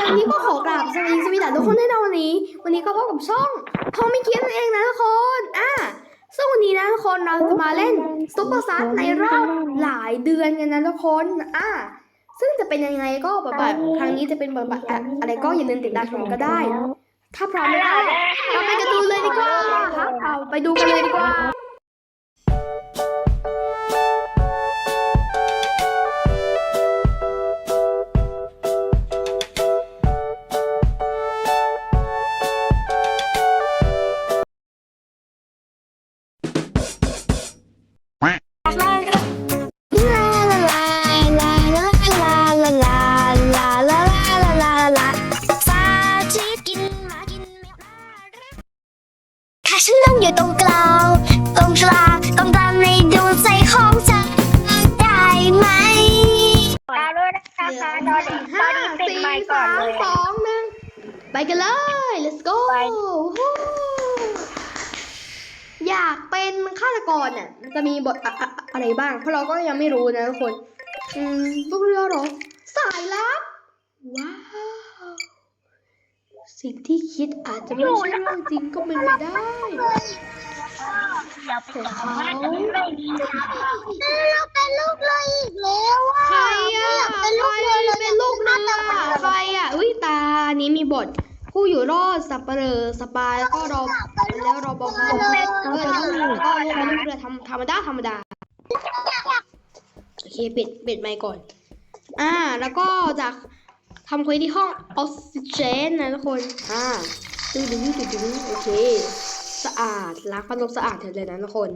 ยังนี้ก็ขอกราบสวัสดีสวีดัสทุกคนได้ในวันนี้ วันนี้ก็พบกับช่องทอมไม่เคียนเองนะทุกคนอะซึ่งวันนี้นะทุกคนเราจะมาเล่นซุปเปอร์ซาร์ในรอบหลายเดือนกันนะทุกคนอะซึ่งจะเป็นยังไงก็แบบว่าครั้งนี้จะเป็นแบบว่าอะอะไรก็อย่าลืมติดตามชมก็ได้ ถ้าพร้อมแล้วเราไปกันดูเลยดีกว่าครับเอาไปดูกันเลยดีกว่า กันเลย let's go ไปฮู้อยากเป็นฆาตกรน่ะมันจะมีบทอะอะอะอะไรบ้าง เพราะเราก็ยังไม่รู้นะทุกคนอืมพวกเราเหรอ สายลับ ว้าว สิ่งที่คิดอาจจะไม่ใช่เรื่องจริงก็เป็นไปได้อย่าเผลอเขา เราเป็นลูกเลยอีกแล้วอะ ใครอะใครเป็นลูกเรือใครอะอุ้ยตานี้มีบท ผู้อยู่รอด สับเปลอสปายแล้วก็รอแล้วรอปภเออแล้วก็แล้วก็เป็นลูกเรือธรรมธรรมดาธรรมดาโอเคปิดปิดไมค์ก่อน อ่า แล้วก็จากทำคุยที่ห้องออกซิเจนนะทุกคน อ่าดึงดึงดึงดึงโอเค สะอาดล้างพัดลมสะอาดเลยนะทุกคน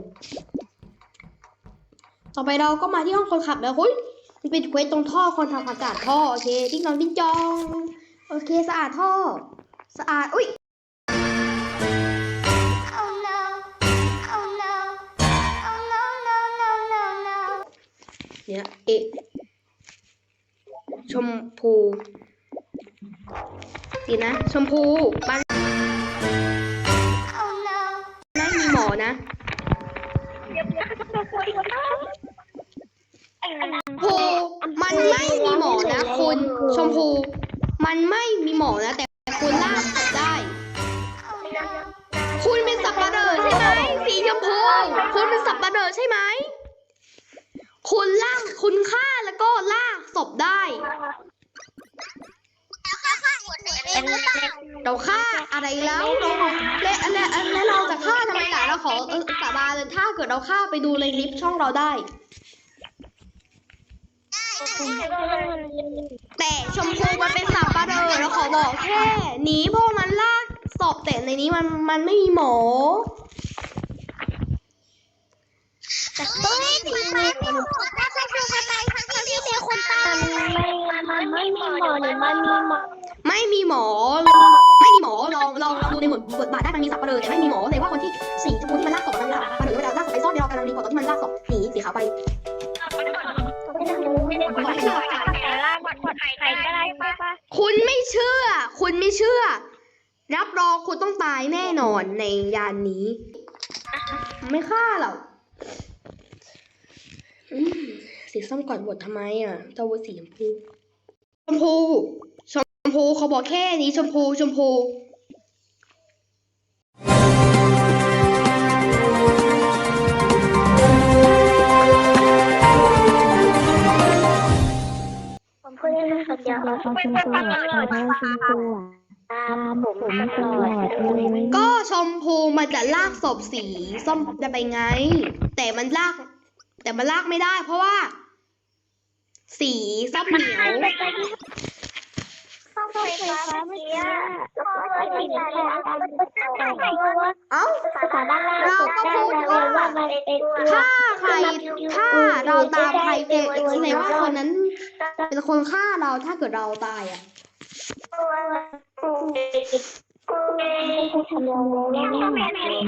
ต่อไปเราก็มาที่ห้องคนขับแล้วเฮ้ยมันเป็นเควสตรงท่อคนทำความสะอาดท่อโอเคติ๊งนองติ๊งจอง โอเคสะอาดท่อ สะอาด อุ้ย Oh no Oh no Oh no no no no no เนี่ยเอะชมพูดีนะ ชมพูบ้าน Oh no ไม่มีหมอนะพูมันไม่มีหมอนะคุณ ชมพู มันไม่มีหมอนะแต่ คุณลากได้ คุณเป็นสับปะเหร่อใช่ไหมสีชมพู คุณเป็นสับปะเหร่อใช่ไหม คุณลากคุณฆ่าแล้วก็ลากศพได้เป็นเล็กเราฆ่าอะไรแล้วเราและและและเราจะฆ่าทำไมล่ะเราขอเออสาบานเลยถ้าเกิดเราฆ่าไปดูในลิฟต์ช่องเราได้แต่ชมพูมันเป็น สับปะเหร่อเราขอบอกแค่หนีเพราะมันลากศพแต่ในนี้มันมันไม่มีหมอเฮ้ยทำไมไม่หมดนะทำไมทำไมทั้งที่มีคนตายไม่มันไม่มีหมอหรือมันมีหมอไม่มีหมอไม่มีหมอลองลองลองดูในบทบทบาทได้มันมีสับปะเลอแต่ไม่มีหมอเลยว่าคนที่สีชมพู ชื่อ คุณไม่เชื่อ รับรองคุณต้องตายแน่นอนในยานนี้ ไม่ฆ่าหรอกสีส้มก่อนบททำไมอะเจ้าวัวสีชมพู ชมพู ชมพูเขาบอกแค่นี้ชมพูชมพู เดียวเราเป็นคนตลอดตามผมตลอดเลยก็ชมพูมันจะลากศพสีส้มจะไปไง แต่มันลาก แต่มันลากไม่ได้ เพราะว่า สีส้มเหนียวเข้าไฟฟ้าเมื่อกี้แล้วก็ติดแทนการแต่งว่าเอ้าภาษาด้านล่างเราก็พูดว่าว่ามันเป็นถ้าใครถ้าเราตามใครเจอแสดงว่าคนนั้น เป็นคนฆ่าเราถ้าเกิดเราตายอะทำยังไงเนี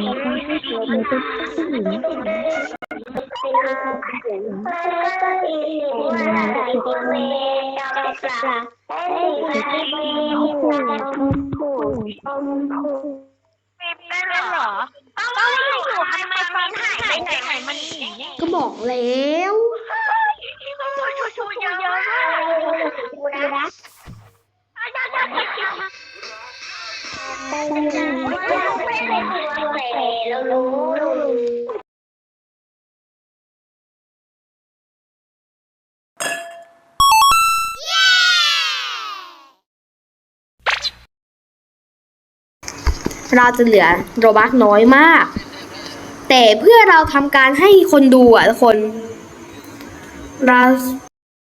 ่ยนั่นเหรอก็ไม่ถูกทำ เราจะเหลือโรบักน้อยมาก แต่เพื่อเราทำการให้คนดูอะทุกคนเรา